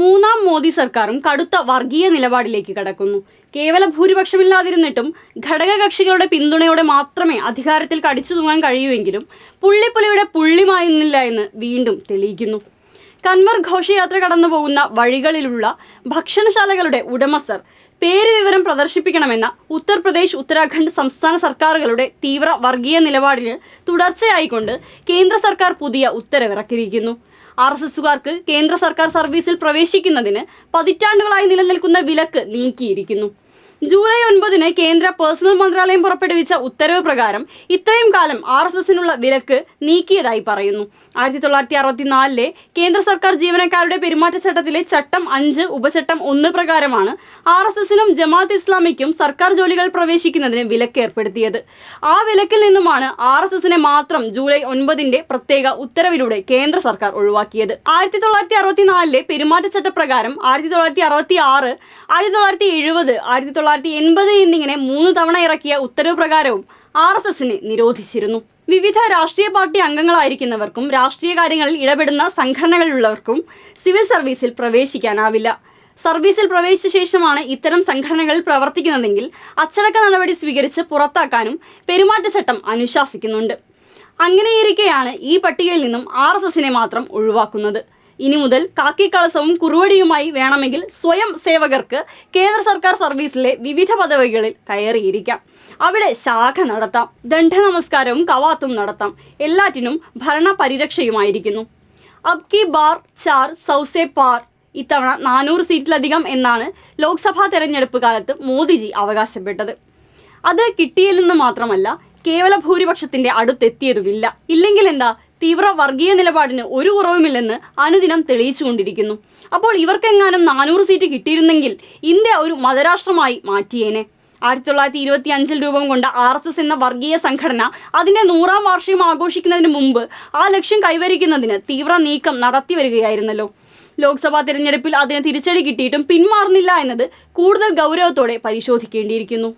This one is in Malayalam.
മൂന്നാം മോദി സർക്കാരും കടുത്ത വർഗീയ നിലപാടിലേക്ക് കടക്കുന്നു. കേവല ഭൂരിപക്ഷമില്ലാതിരുന്നിട്ടും ഘടകകക്ഷികളുടെ പിന്തുണയോടെ മാത്രമേ അധികാരത്തിൽ കടിച്ചു തൂങ്ങാൻ കഴിയൂവെങ്കിലും പുള്ളിപ്പുലിയുടെ പുള്ളിമായുന്നില്ല എന്ന് വീണ്ടും തെളിയിക്കുന്നു. കന്മർ ഘോഷയാത്ര കടന്നു പോകുന്ന വഴികളിലുള്ള ഭക്ഷണശാലകളുടെ ഉടമസ്ഥർ പേര് വിവരം പ്രദർശിപ്പിക്കണമെന്ന ഉത്തർപ്രദേശ് ഉത്തരാഖണ്ഡ് സംസ്ഥാന സർക്കാരുകളുടെ തീവ്ര വർഗീയ നിലപാടിന് തുടർച്ചയായിക്കൊണ്ട് കേന്ദ്ര സർക്കാർ പുതിയ ഉത്തരവിറക്കിയിരിക്കുന്നു. ആർ എസ് എസുകാർക്ക് കേന്ദ്ര സർക്കാർ സർവീസിൽ പ്രവേശിക്കുന്നതിന് പതിറ്റാണ്ടുകളായി നിലനിൽക്കുന്ന വിലക്ക് നീക്കിയിരിക്കുന്നു. ജൂലൈ ഒൻപതിന് കേന്ദ്ര പേഴ്സണൽ മന്ത്രാലയം പുറപ്പെടുവിച്ച ഉത്തരവ് പ്രകാരം ഇത്രയും കാലം ആർ എസ് എസിനുള്ള വിലക്ക് നീക്കിയതായി പറയുന്നു. ആയിരത്തി തൊള്ളായിരത്തി അറുപത്തിനാലിലെ കേന്ദ്ര സർക്കാർ ജീവനക്കാരുടെ പെരുമാറ്റച്ചട്ടത്തിലെ ചട്ടം അഞ്ച് ഉപചട്ടം ഒന്ന് പ്രകാരമാണ് ആർ എസ് എസിനും ജമാഅത്ത് ഇസ്ലാമിക്കും സർക്കാർ ജോലികൾ പ്രവേശിക്കുന്നതിന് വിലക്ക് ഏർപ്പെടുത്തിയത്. ആ വിലക്കിൽ നിന്നുമാണ് ആർ എസ് എസിനെ മാത്രം ജൂലൈ ഒൻപതിന്റെ പ്രത്യേക ഉത്തരവിലൂടെ കേന്ദ്ര സർക്കാർ ഒഴിവാക്കിയത്. ആയിരത്തി തൊള്ളായിരത്തി അറുപത്തിനാലിലെ പെരുമാറ്റച്ചട്ടപ്രകാരം ആയിരത്തി തൊള്ളായിരത്തി അറുപത്തി ആറ് ആയിരത്തി തൊള്ളായിരത്തി എഴുപത് ആയിരത്തി തൊള്ളായിരത്തി എൺപത് എന്നിങ്ങനെ മൂന്ന് തവണ ഇറക്കിയ ഉത്തരവ് പ്രകാരവും ആർ എസ് എസിനെ നിരോധിച്ചിരുന്നു. വിവിധ രാഷ്ട്രീയ പാർട്ടി അംഗങ്ങളായിരിക്കുന്നവർക്കും രാഷ്ട്രീയ കാര്യങ്ങളിൽ ഇടപെടുന്ന സംഘടനകളിലുള്ളവർക്കും സിവിൽ സർവീസിൽ പ്രവേശിക്കാനാവില്ല. സർവീസിൽ പ്രവേശിച്ച ശേഷമാണ് ഇത്തരം സംഘടനകളിൽ പ്രവർത്തിക്കുന്നതെങ്കിൽ അച്ചടക്ക നടപടി സ്വീകരിച്ച് പുറത്താക്കാനും പെരുമാറ്റച്ചട്ടം അനുശാസിക്കുന്നുണ്ട്. അങ്ങനെയിരിക്കെയാണ് ഈ പട്ടികയിൽ നിന്നും ആർ മാത്രം ഒഴിവാക്കുന്നത്. ഇനി മുതൽ കാക്കി കളസവും കുറുവടിയുമായി വേണമെങ്കിൽ സ്വയം സേവകർക്ക് കേന്ദ്ര സർക്കാർ സർവീസിലെ വിവിധ പദവികളിൽ കയറിയിരിക്കാം. അവിടെ ശാഖ നടത്താം ദണ്ഡ നമസ്കാരവും കവാത്തും നടത്താം. എല്ലാറ്റിനും ഭരണ പരിരക്ഷയുമായിരിക്കുന്നു. അബ് കി ബാർ ചാർ സൗസെ പാർ ഇത്തവണ നാനൂറ് സീറ്റിലധികം എന്നാണ് ലോക്സഭാ തെരഞ്ഞെടുപ്പ് കാലത്ത് മോദിജി അവകാശപ്പെട്ടത്. അത് കിട്ടിയില്ലെന്ന് മാത്രമല്ല കേവല ഭൂരിപക്ഷത്തിന്റെ അടുത്തെത്തിയതുമില്ല. ഇല്ലെങ്കിൽ എന്താ തീവ്ര വർഗീയ നിലപാടിന് ഒരു കുറവുമില്ലെന്ന് അനുദിനം തെളിയിച്ചുകൊണ്ടിരിക്കുന്നു. അപ്പോൾ ഇവർക്കെങ്ങാനും നാനൂറ് സീറ്റ് കിട്ടിയിരുന്നെങ്കിൽ ഇന്ത്യ ഒരു മതരാഷ്ട്രമായി മാറ്റിയേനെ. ആയിരത്തി തൊള്ളായിരത്തി ഇരുപത്തി അഞ്ചിൽ രൂപം കൊണ്ട ആർ എസ് എസ് എന്ന വർഗീയ സംഘടന അതിന്റെ നൂറാം വാർഷികം ആഘോഷിക്കുന്നതിന് മുമ്പ് ആ ലക്ഷ്യം കൈവരിക്കുന്നതിന് തീവ്ര നീക്കം നടത്തി വരികയായിരുന്നല്ലോ. ലോക്സഭാ തിരഞ്ഞെടുപ്പിൽ അതിന് തിരിച്ചടി കിട്ടിയിട്ടും പിന്മാറുന്നില്ല എന്നത് കൂടുതൽ ഗൗരവത്തോടെ പരിശോധിക്കേണ്ടിയിരിക്കുന്നു.